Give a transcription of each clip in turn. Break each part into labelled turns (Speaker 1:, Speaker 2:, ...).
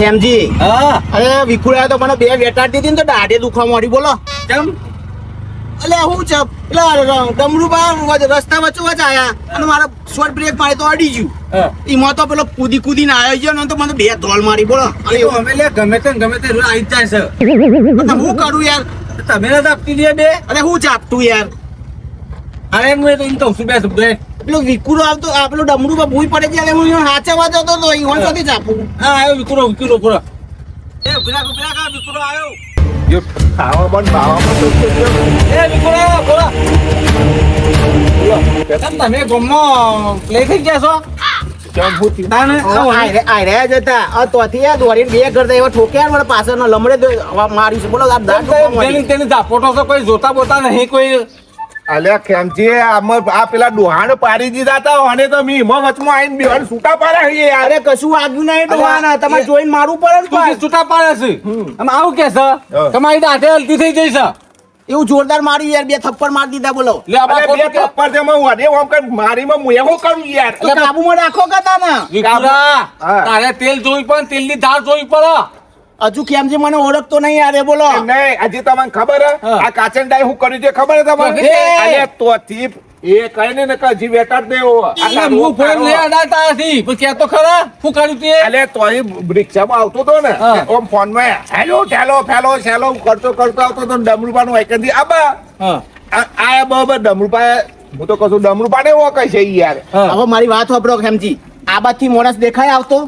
Speaker 1: ખેમજી
Speaker 2: હા.
Speaker 1: અરે વિખુડા તો મને બે વેટાડતી દીધી ને તો દાઢે દુખવા મળી બોલો.
Speaker 2: કેમ?
Speaker 1: એટલે હું છે પેલા ડમરુબા રસ્તા વચ્ચે વચ્ચે આયા અને મારા શોર્ટ બ્રેક મારે તો અડી ગયું. એમાં તો પેલો કૂદી કૂદીને આવ્યો ગયો ને તો મને બે ધોલ મારી બોલો.
Speaker 2: એ અમે લે ગમે તે ગમે તે આવી જાય
Speaker 1: છે. હું કરું યાર?
Speaker 2: તમે નથી આપતી દે બે?
Speaker 1: અરે હું ચાપતું યાર.
Speaker 2: અરે હું એ તો એમ કહું છું બે શબ્દો.
Speaker 1: પેલો વિકુરો આવતો આ ડમરું પર ભૂઈ પડે ત્યારે હું એને વાત હતો તો ઈ હોન સાથે ચાપું
Speaker 2: હા આવ્યો વિકુરો વિકુરો પૂરો એ ઉભરા ઉભરા કા વિકુરો આવ્યો.
Speaker 3: ખાવા ખાવા
Speaker 2: એ વિકુરો બોલો. તમે પ્લે થઈ ગયા છો?
Speaker 1: જ બે કરતા એવા ઠોક્યા મને પાછળનો લમડે માર્યું છે. બોલો
Speaker 2: કોઈ જોતા બોતા નહીં કોઈ
Speaker 3: અલ્યા ખેમજી આમાં આ પેલા ડોહાણ પાડી દીધા હતા અને તો મી હિમો વચમાં આઈને બેહણ છૂટા પાડે છે.
Speaker 1: અરે કશું વાગ્યું નહીં ડોહાના તમે જોઈને મારવું પડે ને
Speaker 2: તું
Speaker 1: પાછું.
Speaker 2: છૂટા પાડે છે? આમ આવું કે છે? તમારી દાઢે હલતી થઈ જઈ છે.
Speaker 1: એવું જોરદાર માર્યું યાર બે થપ્પડ મારી દીધા બોલો.
Speaker 2: લે આપણે
Speaker 3: અરે બે થપ્પડ છે હું વડે ઓમ કર મારીમાં હું એવું કરું યાર.
Speaker 1: તો કાબુમાં રાખો કતા ને
Speaker 2: તારે તેલ જોઈ પણ તેલની ધાર જોઈ પડે.
Speaker 1: હજુ કેમ છે મને ઓળખતો નહીં એ બોલો.
Speaker 3: નહીં હજી તમને ખબર હે?
Speaker 2: હા.
Speaker 3: આ કાચનડાઈ હું કર્યું છે ખબર હે તમને?
Speaker 2: અરે
Speaker 3: તો તોથી એ કઈ ને કે જી વેટાડ દે ઓ આ
Speaker 2: એટલે
Speaker 3: તારો
Speaker 2: ફોન
Speaker 3: લે.
Speaker 2: અડાડતા નથી પણ કે તો ખરા હું કર્યું તે
Speaker 3: અલ્યા તોય રિક્ષામાં આવતો તો ને? ઓમ ફોન ફોનમાં. હેલો ઠેલો ફેલો સેલો કરતો કરતો આવતો તો ડમરુપાનું નું આબા
Speaker 2: હા.
Speaker 3: આ આ બરાબર ડમરૂપા હું તો કશું ડમરુપાને ઓ કઈ છે યાર.
Speaker 2: હા.
Speaker 1: હવે મારી વાત સાંભળો ખેમજી. આ બાજથી માણસ દેખાય આવતો?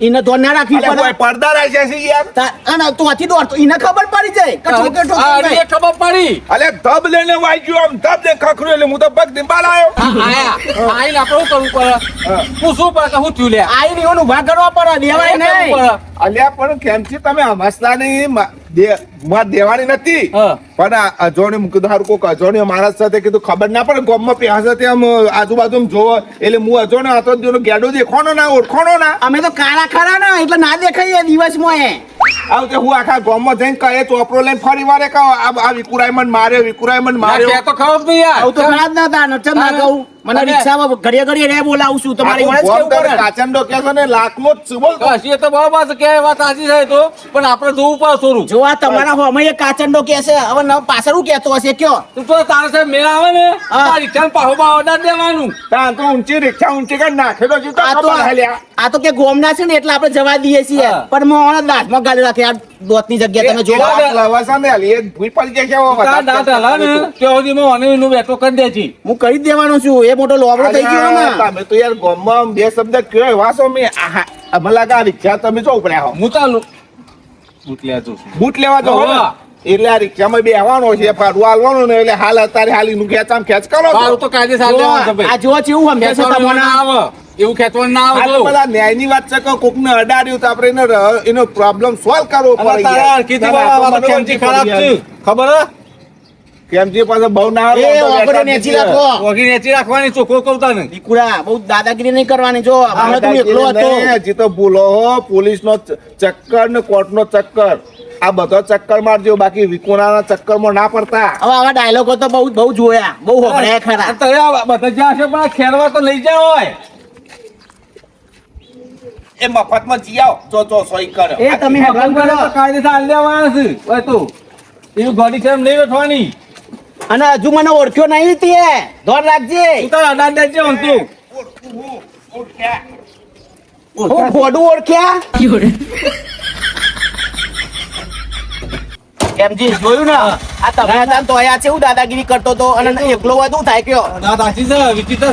Speaker 1: એને તો ના રાખવી પડે.
Speaker 3: પડદા રાખ્યા છે યાર?
Speaker 1: તા- અને તું આથી દોડતો એને ખબર પડી જાય કે ઠોકે ઠોકે
Speaker 2: આ
Speaker 1: ભાઈ.
Speaker 2: ખબર પડી.
Speaker 3: અલે ધબ લેને વાગ્યું આમ ધબ ને ખખરો એટલે હું તો બગ દે બાલ
Speaker 2: આયો. આયા આઈ આપણે શું કરવું પડે?
Speaker 3: હું.
Speaker 2: શું પર હું શું થયું લે
Speaker 1: આઈ ની ઓનું કરવા પડે દેવાય નહીં.
Speaker 3: અલ્યા પણ કેમ છે? તમે હમસલા નહીં માં દેવાની નથી.
Speaker 2: હા.
Speaker 3: પણ આ અજોણી મૂકી દો હારું કોક અજોણી માણસ સાથે કીધું ખબર ના પડે ગામમાં પ્યાસ હતી આમ આજુબાજુ જોવો. એટલે હું અજોણ્યો હતો ને ગેડો દેખોનો ના ઓળખોનો ના.
Speaker 1: અમે તો કાળા ખરા ના એટલે ના દેખાઈએ દિવસમાં એ.
Speaker 3: આવ હું આખા ગામમાં જઈને કહે ચોપરો લઈને ફરી વારે કહો. આ વિકુરાય મને માર્યો વિકુરાય મને માર્યો.
Speaker 2: તો ખબર નહીં યાર.
Speaker 1: આવું તો ખરા ના નતા નચર ના કહું. મને રિક્ષામાં ઘડીએ ઘડીએ રે બોલાવું છું. તમારી
Speaker 3: વાત
Speaker 1: કેવું કરે
Speaker 3: કાચંડો કે છે ને લાખમો જ બોલ
Speaker 2: તો બહુ છે કે વાત સાચી છે તો. પણ આપણે જોવું પડે થોડું
Speaker 1: જો આ તમારા હોમે કાચંડો કે છે હવે નવ પાછળ હું કહેતો હશે કયો?
Speaker 2: તું તો તારે સાહેબ મેળ આવે ને આ રિક્ષા પાહો બાહો ના દેવાનું.
Speaker 3: ત્યાં તો ઊંચી રિક્ષા ઊંચી કરી નાખેલો છે
Speaker 1: આ તો આ તો કે ગોમના છે ને એટલે આપણે જવા દઈએ છીએ.
Speaker 2: હા.
Speaker 1: પણ હું હમણાં દાંતમાં ગાળી રાખે આ દોતની જગ્યા તમે જોવો.
Speaker 2: એ-
Speaker 3: સામે હાલી, એ ભૂઈ પડી જશે હવે
Speaker 2: તારા દાંત હલા ને ત્યાં મો મને નું બેઠો કરી દે છે
Speaker 1: હું કરી દેવાનો છું એ મોટો લોબડો થઈ ગયો ને
Speaker 3: તમે તો યાર ગોમમાં બે શબ્દ કયો વાસો મે મેં. આહા, અમે લાગે આ રિક્ષા તમે જો ઉપડ્યા હો.
Speaker 2: હું ચાલુ બૂટ લેવા જો
Speaker 3: બૂટ લેવા
Speaker 2: જો.
Speaker 3: એટલે આ રિક્ષામાં બેહવાનો છે ભાડું હાલવાનો ને એટલે હાલ અત્યારે હાલી નું ખેંચામ ખેંચ કરો છો.
Speaker 2: મારું તો કાયદેસર
Speaker 1: જો,
Speaker 2: છે
Speaker 1: આ જો કેવું સમજે છે તમને
Speaker 2: આવે. એવું ખેંચવાનું ના આવે
Speaker 3: તો
Speaker 2: જો.
Speaker 3: બધા ન્યાયની વાત છે કે કોકને અડાડ્યું તો આપણે એને એનો પ્રોબ્લેમ સોલ્વ કરવો પડે
Speaker 2: તારા કીધી
Speaker 3: ના, ના,
Speaker 2: ખરાબ છે ખબર હે?
Speaker 3: કેમથી પાછો બહુ ના આવે
Speaker 1: એ
Speaker 3: તો
Speaker 1: નેચી રાખો.
Speaker 2: વગી નેચી રાખવાની ચોખ્ખો કહું ને
Speaker 1: ઈકુડા બહુ દાદાગીરી નહીં કરવાની જો. હમણાં તું એકલો હતો.
Speaker 3: હજી તો ભૂલો હો પોલીસનો ચ- ચક્કર ને કોર્ટનો ચક્કર. આ બધો ચક્કર મારજો બાકી વિકુણાના ચક્કરમાં ના પડતા.
Speaker 1: હવે આવા ડાયલોગો તો બહુ બહુ જોયા. બહુ હોભળ્યા ખરા.
Speaker 2: આ બધા જ્યાં છે પણ ખેરવા તો લઈ જાય હોય.
Speaker 3: એ મફતમાં જી આવો. ચો ચો સોઈ કરો.
Speaker 1: એ તમે હેરાન કરો.
Speaker 2: કાયદેસર દેવાના છે. ઓય તું એવું ગોડી છે એમ નહીં બેઠવાની
Speaker 1: અને હજુ મને ઓળખ્યો નહીં તે ધોર રાખજે.
Speaker 2: તું તાર અડા દેજે હું તું.
Speaker 1: ઓળખ્યા. ઓળખ્યા? ઓળખ્યા ઓળખ્યા એમજી જોયું ને? આ તમે હતા તો આયા છે હું દાદાગીરી કરતો તો અને એકલો વધુ થાય કયો?
Speaker 2: દાદાજી છે વિચિત્ર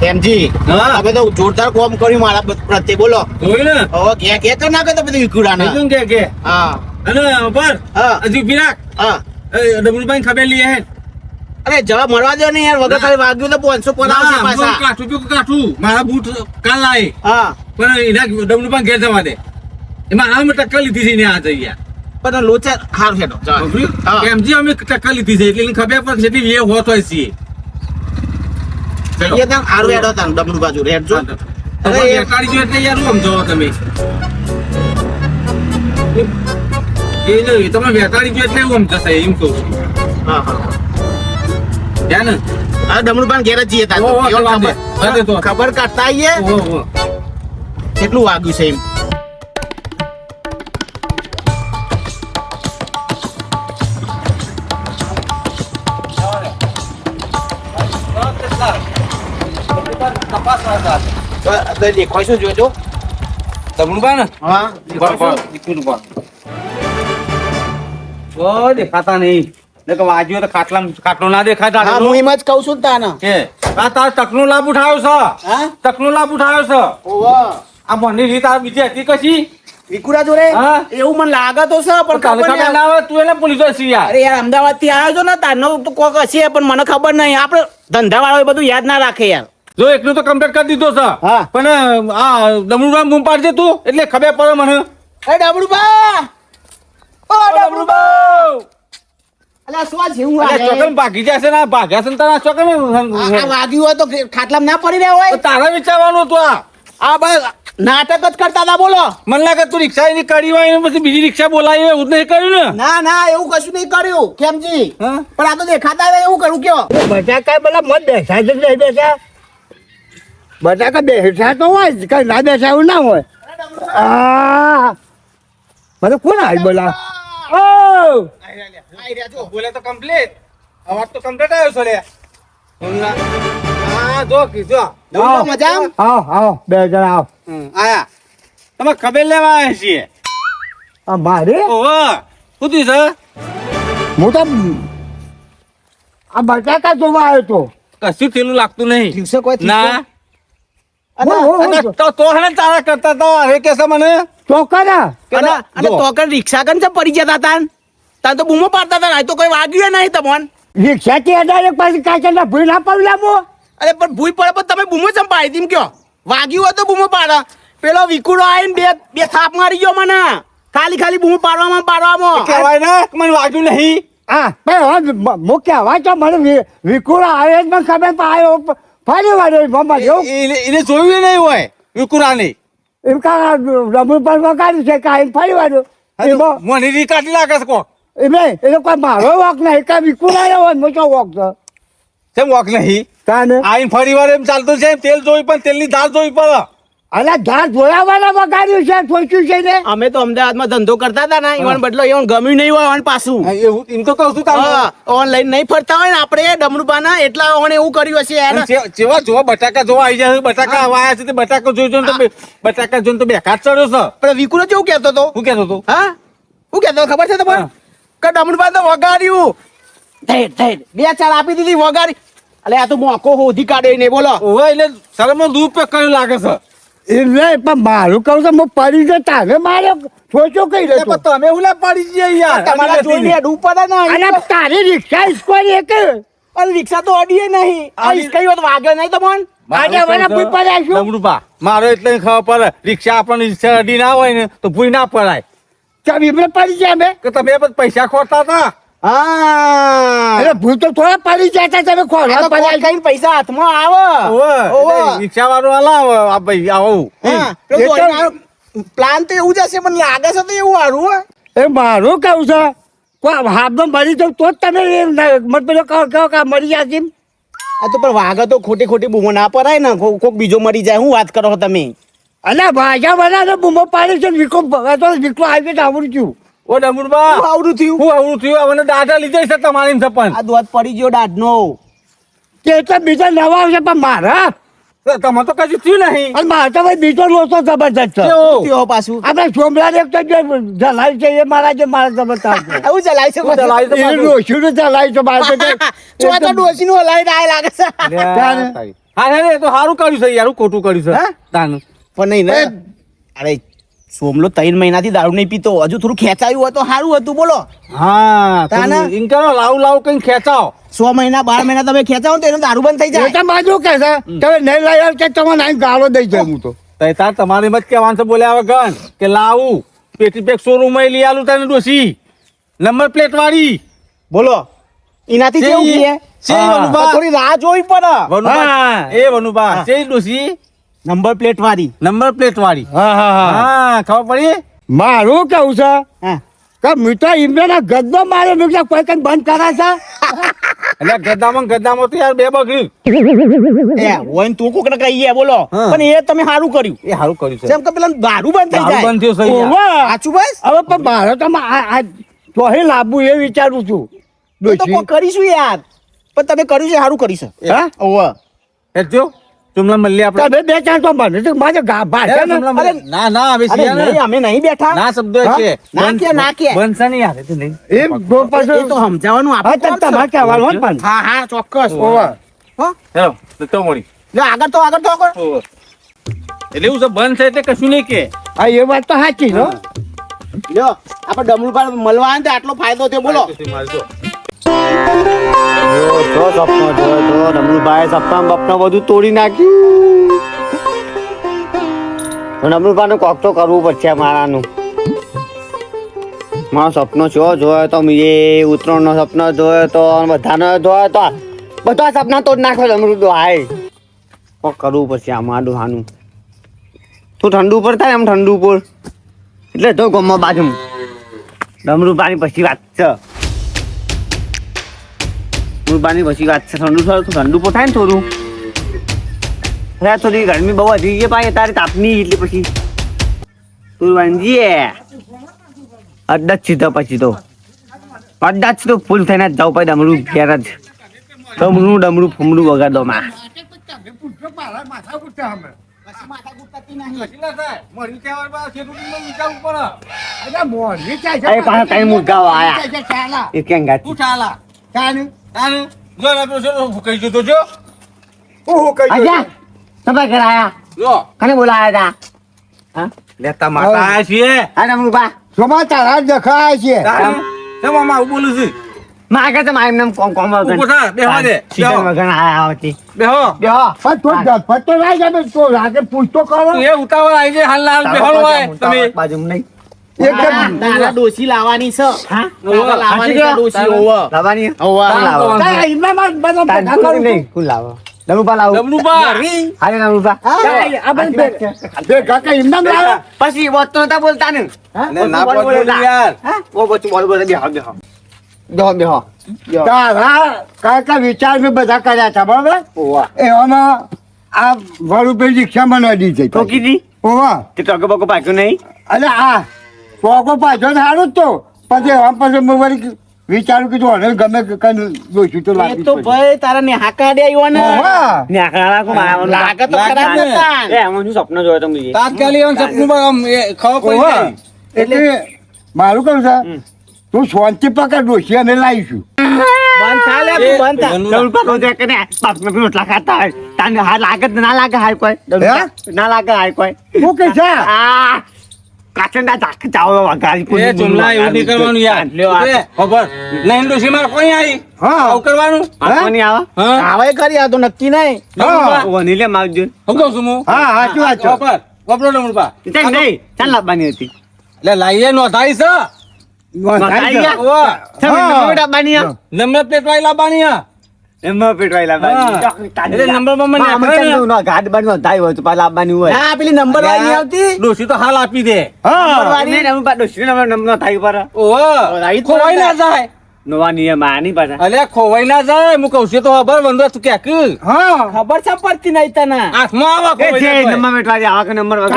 Speaker 2: છે
Speaker 1: એમજી
Speaker 2: હા.
Speaker 1: તમે તો જોરદાર કોમ કર્યું મારા પ્રત્યે બોલો.
Speaker 2: જોયું ને?
Speaker 1: હવે કે કે તો ના કરતો બધું વિકુડાના
Speaker 2: કીધું કે કે
Speaker 1: હા.
Speaker 2: અને પર
Speaker 1: હા.
Speaker 2: હજી ઊભી
Speaker 1: હા.
Speaker 2: એ ડબલુભાઈ ખબર લઈએ હે.
Speaker 1: અરે જવાબ મળવા દો ને યાર વગર ખાલી વાગ્યું તો પાંચસો પચાસ પાછા.
Speaker 2: કાઠું પીકું કાઠું? મારા બૂટ કાલ લાય.
Speaker 1: હા.
Speaker 2: પણ એના ડબલુભાઈ ઘેર જવા દે. એમાં આમ ટક્કર લીધી છે ને આ જગ્યા.
Speaker 1: પણ લોચા હાર
Speaker 2: છે?
Speaker 1: હા.
Speaker 2: અમે ટક્કર લીધી છે એટલે ખબર પડે છે એટલી વે હોત હોય છે.
Speaker 1: એ તને હારું હેડો તને ડબલું બાજુ રેડ જો
Speaker 2: અરે
Speaker 1: અરે
Speaker 2: એ કાઢી જો એટલે યાર આમ જોવો તમે. એ નહીં તમે વેતાળી જો એટલે આમ જશે એમ કહું છું.
Speaker 1: હા હા
Speaker 2: ધ્યાન ને?
Speaker 1: હા ડમરૂ પણ ઘેર જ જઈએ
Speaker 2: તો.
Speaker 1: ખબર? કાઢતા આવીએ. કેટલું વાગ્યું છે એમ?
Speaker 2: દેખાતા નહીં વાગ્યો તો ખાટલો ના દેખાતા
Speaker 1: હા એમ જ કહું છું તાને
Speaker 2: તાર તકનો લાભ ઉઠાવ્યો છે
Speaker 1: હા
Speaker 2: તકનો લાભ ઉઠાવ્યો છે આ મની બીજી હતી કશી
Speaker 1: વિકુરા જોડે. એવું મને લાગે તો છે પણ ખબર
Speaker 2: તું એટલે પોલીસ
Speaker 1: અમદાવાદથી આવ્યો છો ને તારનો તો કોક હશે, પણ મને ખબર નહીં આપણે ધંધા વાળો બધું યાદ ના રાખે યાર
Speaker 2: જો એકલું તો કમ્પ્લીટ કરી દીધો છે.
Speaker 1: હા.
Speaker 2: પણ આ દમણુરામ બૂમ પાડજે તું? એટલે ખબર પડે મને.
Speaker 1: એ ડબલુબા ઓ ડબલુબા અલા શું જેવું આ
Speaker 2: ચોકન ભાગી જશે ને ભાગ્યા છે તારા ચોકન?
Speaker 1: આ- આ વાગ્યું હોય તો ખાટલામાં ના પડી રહ્યા હોય?
Speaker 2: તારા વિચારવાનું હતું આ.
Speaker 1: આ બસ નાટક જ કરતા હતા બોલો.
Speaker 2: મને લાગે તું રિક્ષા એની કરી હોય પછી બીજી રિક્ષા બોલાવી એવું નહીં કર્યું ને?
Speaker 1: ના ના એવું કશું નહીં કર્યું કેમજી? પણ આ તો દેખાતા એવું કરું કયો?
Speaker 4: બધા કઈ બોલા મત બેસા જ નહીં બેસા બટાકા બેસા તો હોય જ કઈ ના બેસા એવું ના હોય. આ! મને કોણ આવી બોલા? ઓ!
Speaker 2: બોલે તો કમ્પ્લીટ અવાજ તો કમ્પ્લીટ આવ્યો છે લે હા જો કીધો?
Speaker 4: આવો આવો બે જણા આવો.
Speaker 2: આયા. તમે ખબર લેવા આવ્યા છીએ.
Speaker 4: મારે?
Speaker 2: ઓહો શું થયું છે?
Speaker 4: હું તો આ બટાકા જોવા આવ્યો તો.
Speaker 2: કશું થયેલું લાગતું નહીં. ના. તારા કરતા તો હવે કે મને?
Speaker 4: ચોકરા
Speaker 1: અને કણ રિક્ષા છે પડી જતા હતા તાન તો બૂમો પાડતા હતા તો કોઈ વાગ્યું નહીં તમોન.
Speaker 4: રિક્ષાથી અડાડે પછી કાચા ભૂલ ના પડલા મો
Speaker 1: અરે પણ ભૂઈ પડે પણ તમે બૂમો ચમ પાડી કયો? વાગ્યું હોય તો બૂમો પાડો. પેલો વિકુડો આવીને બે બે થાપ મારી ગયો મને. ખાલી ખાલી બૂમો પાડવામાં પાડવામાં.
Speaker 2: કહેવાય ને મને વાગ્યું નહીં.
Speaker 4: હા ભાઈ હવે હું કહેવા તો મને વિકુડો આવે જ મને ખબર પણ ફરી વાળો મમ્મા એવું?
Speaker 2: એને જોયું નહીં હોય વિકુરાની
Speaker 4: એમ કા રમણ પર વગાડ્યું છે કાંઈ ફરી વાળો
Speaker 2: મને રી કાઢી લાગે છે કોક
Speaker 4: એમ એનો કોઈ મારો વોક નહીં કા વિકુળાયો હોય મોટો વોક છે
Speaker 2: કેમ વોક નહીં?
Speaker 4: કાને?
Speaker 2: આઈન ફરી વાર એમ ચાલતું છે એમ તેલ જોઈ પણ તેલની ધાર જોઈ પડે.
Speaker 4: અલા ધાર જોયા વગાડ્યું છે ઠોક્યું છે ને?
Speaker 1: અમે તો અમદાવાદમાં ધંધો કરતા હતા ને ઈવન બદલો ઈવન ગમ્યું નહીં હોય ઓન પાછું.
Speaker 2: એવું એમ તો કહું છું
Speaker 1: હા, ઓનલાઈન નહીં ફરતા હોય ને આપણે ડમરુબાના એટલા ઓન એવું કર્યું હશે
Speaker 2: જેવા જોવા બટાકા જોવા આવી જાય બટાકા આવા આવ્યા છે તે બટાકા જોઈ જોઈને તો બટાકા જોઈને તો બે કાચ ચડ્યો છે.
Speaker 1: પણ વિકુનો કેવું કહેતો હતો.
Speaker 2: હું કહેતો હતો?
Speaker 1: હા? શું કહેતો ખબર છે તમને?
Speaker 2: હા.
Speaker 1: કે ડમરુબા તો વગાડ્યું. થઈ થઈ બે ચાર આપી દીધી વગાડી. અલે આ તો મોકો હોધી કાઢે ને બોલો.
Speaker 2: ઓવે એટલે શરમનો દુરુપયોગ કયું લાગે છે.
Speaker 4: નહીં પણ મારું કહું તો હું પડી ગયો તારે માર્યો ઠોક્યો કઈ
Speaker 2: એટલે
Speaker 4: રહ્યો
Speaker 2: પણ તમે હું પડી જઈએ યાર.
Speaker 1: તમારા જોઈને હેડવું પડે ને
Speaker 4: અને તારી રિક્ષા ઇસ્કોલ એક.
Speaker 1: પણ રિક્ષા તો અડીએ નહીં. આ ઇસ્કઈ વાત વાગે નહીં તમોન
Speaker 4: આજે વડા ભૂઈ પડ્યા છું
Speaker 2: લમડુપા મારો એટલે ખબર પડે. રિક્ષા આપણને રિક્ષા અડી ના હોય ને તો ભૂઈ ના પડાય.
Speaker 4: ચાલ એમને પડી જાય બે
Speaker 2: કે તમે પૈસા ખોરતા હતા?
Speaker 1: હા.
Speaker 4: અરે ભૂલ તો થોડા પડી જાય તા તમે
Speaker 1: પૈસા હાથમાં આવે.
Speaker 2: રિક્ષા વાળો હલાવ આ ભાઈ આવું.
Speaker 1: પ્લાન તો એવું જ હશે પણ લાગે છે તો એવું હારું હો.
Speaker 4: એ મારું કહું છે? કોઈ હાથમાં મરી જાવ તો જ તમે મત પેલો કહો કે મરી એમ.
Speaker 1: આ તો પણ વાગે તો ખોટી ખોટી બૂમો ના પડાય ને કોઈક બીજો મરી જાય હું વાત કરો તમે?
Speaker 4: અલા ભાગ્યા બનાવે બૂમો પાડી છે વિકો તો વિકો આવી ગયો આવડું છું
Speaker 2: ઓ ડમુડબા
Speaker 1: હું આવડું થયું?
Speaker 2: હું આવડું થયું? મને દાદા લીધે છે તમારી સપન
Speaker 1: આ દોત પડી ગયો દાઢનો.
Speaker 4: કે તો બીજા નવા આવશે પણ મારા?
Speaker 2: તમે તો કશું થયું નહીં.
Speaker 4: અને મારે તો ભાઈ બીજો લોસો જબરદસ્ત છે.
Speaker 2: કેવું?
Speaker 1: પાછું.
Speaker 4: આપણે સોમલા એક તો જે જલાય છે એ મારા જે મારા જબરદસ્ત છે.
Speaker 1: આવું ચલાય છે
Speaker 2: જલાય ચલાવી ડોસી
Speaker 4: નું જલાય છે મારે તો
Speaker 1: તો ડોસી નું હલાઈને આય લાગે છે.
Speaker 2: હા હા તો સારું કર્યું છે યાર ખોટું કર્યું છે.
Speaker 1: હા?
Speaker 2: તાનું.
Speaker 1: પણ નહીં ને. અરે સોમલો ત્રણ મહિનાથી દારૂ નહીં પીતો. હજુ થોડું ખેંચાયું હોય તો સારું હતું બોલો.
Speaker 2: હા
Speaker 1: તાના?
Speaker 2: કરો લાવ લાવ કઈ ખેંચાવ.
Speaker 1: સો મહિના બાર મહિના તમે ખેંચાવો તો એનો દારૂ બંધ થઈ જાય.
Speaker 4: તો બાજુ કે છે. તમે નહીં લઈ આવ કે તમે નહીં ગાળો દઈ જાય હું તો.
Speaker 2: તૈતા તાર તમારી મત કહેવાનું છે બોલ્યા વગર કે લાવું. પેટી પેક શોરૂમમાં લઈ આલું તને ડોસી. નંબર પ્લેટ વાળી
Speaker 1: બોલો એનાથી કેવું?
Speaker 2: છે
Speaker 1: થોડી રાહ જોવી પડે.
Speaker 2: વનુભા. એ વનુભા ઈ ડોસી.
Speaker 1: નંબર પ્લેટ વાળી.
Speaker 2: નંબર પ્લેટ વાળી.
Speaker 4: હા હા હા.
Speaker 2: હા ખબર પડી?
Speaker 4: મારું કેવું છે? કે મીઠા ઇમરાના ગદ્દો મારે મીઠા કોઈ કઈ બંધ કરાય છે?
Speaker 2: એટલે ગદ્દામાં ગદ્દામાં તો યાર બે બગડ્યું
Speaker 1: એ હોય તું કોક ને કહીએ બોલો. પણ એ તમે સારું કર્યું.
Speaker 2: એ સારું કર્યું છે.
Speaker 1: જેમ કે પેલા દારૂ બંધ થઈ જાય.
Speaker 2: બંધ થયું સહી
Speaker 1: સાચું બસ?
Speaker 4: હવે પણ મારે તો આ તો હે લાવવું એ વિચારું છું.
Speaker 1: તો કરીશું યાર. પણ તમે કર્યું છે સારું કરીશ. છે
Speaker 4: હા?
Speaker 1: ઓવા
Speaker 2: એ જો ચુમલા મળી આપણે
Speaker 4: બે બે ચાર તો બને તો મારે ભાષા ને?
Speaker 2: ના ના હવે
Speaker 1: અરે નહીં અમે નહીં બેઠા.
Speaker 2: ના શબ્દો છે.
Speaker 1: ના કે, ના કે.
Speaker 2: બનશે નહીં યાર એ તો નહીં.
Speaker 1: એ
Speaker 4: પાછું
Speaker 1: તો સમજાવવાનું
Speaker 4: હા તો. તમારે કહેવાનું હોય પણ.
Speaker 1: હા હા ચોક્કસ.
Speaker 4: ઓવા.
Speaker 1: હો?
Speaker 2: ચાલો તો મળી
Speaker 1: લે, આગળ તો આગળ તો આગળ.
Speaker 2: એટલે એવું છે બંધ છે તે કશું નહીં કે.
Speaker 4: હા એ વાત તો સાચી હો.
Speaker 1: લ્યો આપણે ડમરૂ પર મળવા આવે આટલો ફાયદો થયો બોલો.
Speaker 2: મારજો
Speaker 5: જો સપનો બધું તોડી નાખ્યું તો કોક તો કરવું પડશે મારાનું મારો સપનો છો જોયો તો એ ઉત્તરાયણનો સપનો જોયો તો બધાનો જોયો તો બધા સપના તોડ નાખ્યો હાય કોક કરવું પડશે આમાં હાનું તું ઠંડુ પર થાય એમ ઠંડુ પર એટલે તો ગમો બાજુ ડમરુભાની પછી વાત છે મુરબાની પછી વાત છે ઠંડુ થોડું ઠંડુ પોતાય ને થોડું. અરે થોડી ગરમી બહુ વધી ગઈ પાછી તારે તાપની એટલે પછી તું વાંજીએ અડ્ડા જ સીધા પછી તો. અડ્ડા જ તો ફૂલ થઈને જાવ પછી ડમરું ઘેર જ. ડમરું ડમરું ફૂમડું વગર દો માં પાછા કઈ મુર્ગાઓ આયા. એ કેમ ગાતી?
Speaker 2: ચાલા
Speaker 4: કાને
Speaker 2: તાને જો ને આપણે શું કહી દીધું જો.
Speaker 4: ઓહો કઈ
Speaker 5: અજા તમે ઘર આયા.
Speaker 2: જો.
Speaker 5: કને બોલાયા હતા?
Speaker 2: લેતા માતા આયા છીએ.
Speaker 5: હા ડમરું બા
Speaker 4: સમાચાર આજ દેખાય છે.
Speaker 2: બોલું છું.
Speaker 5: માગે તો મારું નામ કોમ કોમ
Speaker 2: દે,
Speaker 5: સીધા. વગર આયા હતી.
Speaker 2: બેહો.
Speaker 5: બેહો.
Speaker 4: પણ તું ના જામે તો રાતે પૂછતો કરો
Speaker 2: એ ઉતાવળ આવી જાય હાલ હાલ હોય તમે.
Speaker 5: બાજુ નહીં.
Speaker 1: ડોશી લાવવાની છે. લાવવાની છે ડોશી ઓવા.
Speaker 5: લાવવાની
Speaker 1: ઓવા
Speaker 2: તારા
Speaker 5: લાવો.
Speaker 2: તો
Speaker 4: બધા
Speaker 5: લાવો. ડમરૂપા લાવો.
Speaker 2: ડમરુબા
Speaker 5: હાલે
Speaker 4: તારા આ બધા ભે- ભેગા કઈ ઈમામ લાવે?
Speaker 5: પછી વોત તો નતા બોલતા ને.
Speaker 2: ને બોલ યાર.
Speaker 5: ઓ પછી બોલ બોલ બેહો બેહો. બેહો બેહો.
Speaker 4: તારા કાકા વિચાર મેં બધા કર્યા હતા બરાબર?
Speaker 5: ઓવા.
Speaker 4: એવામાં આ વરુપે રિક્ષા મને દીધી.
Speaker 5: ઠોકી દી
Speaker 4: ઓવા.
Speaker 5: તે ટકો બકો પાક્યો નહીં?
Speaker 4: અને આ પોકો પાછો સારું જ તો. પછી આમ પછી મેં વળી વિચારું કીધું જો હવે ગમે કઈ જોઈશું તો લાગે
Speaker 1: તો ભાઈ તારા ને હાકા દે આવ્યો ને?
Speaker 4: ઓવા
Speaker 5: ને આખા રાખો
Speaker 1: લાગે તો ખરાબ
Speaker 2: ને.
Speaker 1: નતા
Speaker 5: એ હું શું સપનો જોયો તો એ?
Speaker 2: તાત્કાલિક એમ સપનું? પર આમ એ
Speaker 4: કોઈ
Speaker 2: જાય.
Speaker 4: એટલે મારું કહું છે તું શાંતિ પકડ ડોસી અને લાવીશું
Speaker 1: બંધ થા બંધ થા.
Speaker 5: ડમરૂપા રોજે કે ને બાપને રોટલા ખાતા હોય. તાને હાથ લાગે ના લાગે હાય કોઈ? ના લાગે હાય કોઈ?
Speaker 4: શું કે છે?
Speaker 5: આ! કાચંડા ચાક ચાવો વગાડી
Speaker 2: એ જુમલા એવું નહીં કરવાનું યાર.
Speaker 5: લ્યો આ
Speaker 2: ખબર? નહીં ડોશી માર કોઈ આવી?
Speaker 4: હા.
Speaker 2: આવું કરવાનું?
Speaker 5: કોની આવા?
Speaker 1: આવે કરી આ તો નક્કી નહીં.
Speaker 5: વની લે માવજો.
Speaker 2: હું કહું છું હું?
Speaker 4: હા વાત છે.
Speaker 2: ખબર?
Speaker 5: નહીં ચાલ લાવવાની હતી.
Speaker 2: એટલે લાઈએ નોંધાઈ છે.
Speaker 5: નોંધાઈ ગયા?
Speaker 2: ઓવા.
Speaker 5: તમે
Speaker 4: હા.
Speaker 5: નંબર લાવવાની? એમાં પેટવાઈ લાવવાની.
Speaker 2: હા. એટલે નંબરમાં મને
Speaker 5: હા, આમાં
Speaker 2: આપે ને.
Speaker 5: નો ઘાટ હોય તો લાવવાની હોય.
Speaker 1: હા પેલી નંબર વાળી આવતી?
Speaker 2: ડોશી તો હાલ આપી દે.
Speaker 4: હા.
Speaker 5: નંબર પાછો નંબર નંબર થાય પર
Speaker 2: ઓહો. ખોવાઈ ના જાય.
Speaker 5: નવા નિયમ આ નહીં પાછા.
Speaker 2: અલે ખોવાઈ ના જાય. હું કહું છું તો ખબર વંદો તું ક્યાંક?
Speaker 4: હા.
Speaker 1: ખબર છે પડતી નહીં તને?
Speaker 2: હાથમાં આવા ખોવાઈ જાય.
Speaker 5: નંબર બેઠવા આવા કે નંબર વગર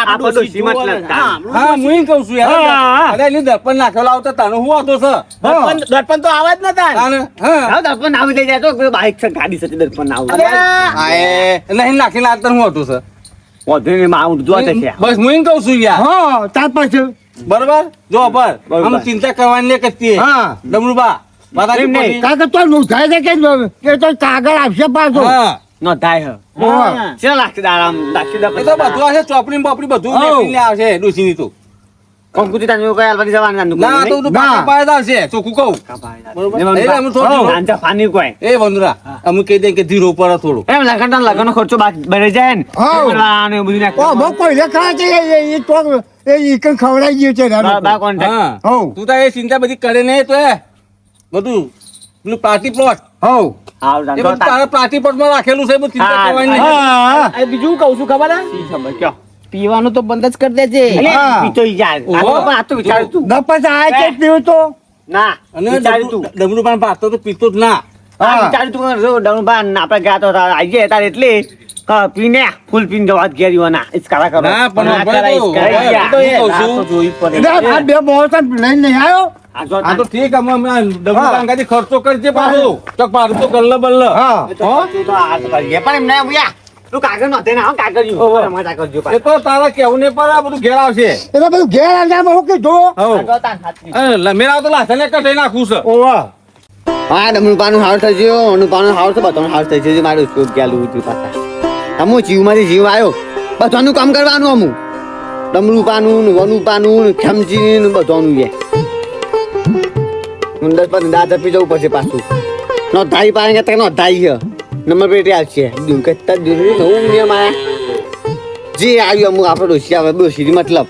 Speaker 5: આ બધું સીમત લગતા.
Speaker 2: હા હું કઉ કહું છું યાર. અલે લી દર્પણ નાખેલો આવતો તને હું આવતો છે?
Speaker 1: દર્પણ દર્પણ તો આવે જ ન
Speaker 2: તાને, હા.
Speaker 5: હા, દર્પણ આવી થઈ જાય તો બાઈક છે ગાડી છે દર્પણ ના આવું
Speaker 1: અરે
Speaker 2: નહીં નાખીને આવતા હું આવતો છે?
Speaker 5: વધુ ને માં આવું જોવા જશે.
Speaker 2: બસ હું કઉ છું યાર.
Speaker 4: હા ચાર પાછું
Speaker 2: બરોબર? જો પર.
Speaker 5: બરોબર.
Speaker 2: આમ ચિંતા કરવાની નહીં કરતી
Speaker 4: હા.
Speaker 2: ડમરુબા.
Speaker 4: કાકા તો નું થાય છે કે એ તો કાગળ આપશે પાછો.
Speaker 2: હા.
Speaker 5: નો થાય હે. ચલ લાગશે દારામ લાગશે
Speaker 2: એ તો બધું આવશે ચોપડી બોપડી બધું. મેકીને આવશે ડોશીની તો.
Speaker 5: કંકુતી તાને કોઈ આલવાની જવાનું
Speaker 2: ના તો. તું
Speaker 4: ના.
Speaker 2: પાકા પાયે જ આવશે ચોખ્ખું કહું. બરોબર?
Speaker 5: એમાં
Speaker 2: અમે થોડું.
Speaker 5: આંજા ફાની કોઈ.
Speaker 2: એ વંદરા અમે કહી દે કે ધીરો પર થોડું.
Speaker 5: એમ લગન લગન ખર્ચો બાકી બની જાય ને. હા ને બધું
Speaker 4: ઓ બહુ કોઈ લેખા છે એ- એ- એ તો એ ઈકન ખવડાઈ ગયું છે
Speaker 5: બા- બા કોન્ટેક્ટ.
Speaker 2: હા. તું તો એ ચિંતા બધી કરે ને તો એ. બધું. પેલું પાર્ટી પ્લોટ
Speaker 4: હઉ.
Speaker 5: હાલ
Speaker 2: એ બધું
Speaker 5: તો
Speaker 2: તારા પાર્ટી પ્લોટમાં રાખેલું છે બધું ચિંતા કરવાની નહીં.
Speaker 1: બીજું કહું છું ખબર હે?
Speaker 5: કયો?
Speaker 1: પીવાનું તો બંધ જ કરી દેજે.
Speaker 5: પીતો જાય. આ તો વિચાર તું.
Speaker 4: નપસ આ છે પીવું તો.
Speaker 5: ના
Speaker 2: અને
Speaker 5: તું.
Speaker 2: ડમરૂ પીતો જ ના.
Speaker 4: હા.
Speaker 5: તું. ડણુબા આપણે ગયા તો આવી જાય તારે એટલે. હા, પીને ફૂલ પીને જવા જ ઘેર ના ઇસ્કારા કરો
Speaker 2: ના, પણ
Speaker 5: ના
Speaker 2: આપણે
Speaker 5: કરાય,
Speaker 2: તો-
Speaker 5: ઇસ્કારા.
Speaker 2: હું તો એ કહું છું.
Speaker 5: તો જોઈ પડે.
Speaker 4: એટલે આ બે મોણસો લઈને નહીં આવ્યો?
Speaker 5: આ
Speaker 2: તો ઠીક અમે અમે ડબલ કાંગાથી ખર્ચો કરજે પાછું. તો પાછું તો ગલ્લે બલ્લે.
Speaker 4: હા.
Speaker 5: તો આ કરીએ. પણ એમ ના ભૈયા તું કાગળ નહોતે ને હા કાગળ
Speaker 2: ઓહો.
Speaker 5: મજા કરજો
Speaker 2: એ તો તારા કેવું ને પર આ બધું ઘેર આવશે.
Speaker 4: બધું ઘેર હું કીધું?
Speaker 2: હવ મેરા તો લાસને કઢાઈ નાખું છે.
Speaker 4: ઓવા
Speaker 5: હા ડમરુપાનું હાર થઈ ગયો. અનુપાનું હાર છે બધાનું હાર થઈ ગયો. મારું સ્કોપ ગયેલું હતું પાછા. અમુ જીવમાંથી જીવ આવ્યો. બધાનું કામ કરવાનું અમુ. ડમરું પાનું વનુપાનું પાનું ખમજી ને બધાનું છે અંદર પર દાદ પી જવું પડશે પાછું. નોંધાઈ પાડે કે નોંધાઈ છે. નંબર પેટી આવશે દુકતા દૂર નવું નિયમ આયા જે આવ્યું અમુક આપણે ડોસી આવે ડોસી મતલબ.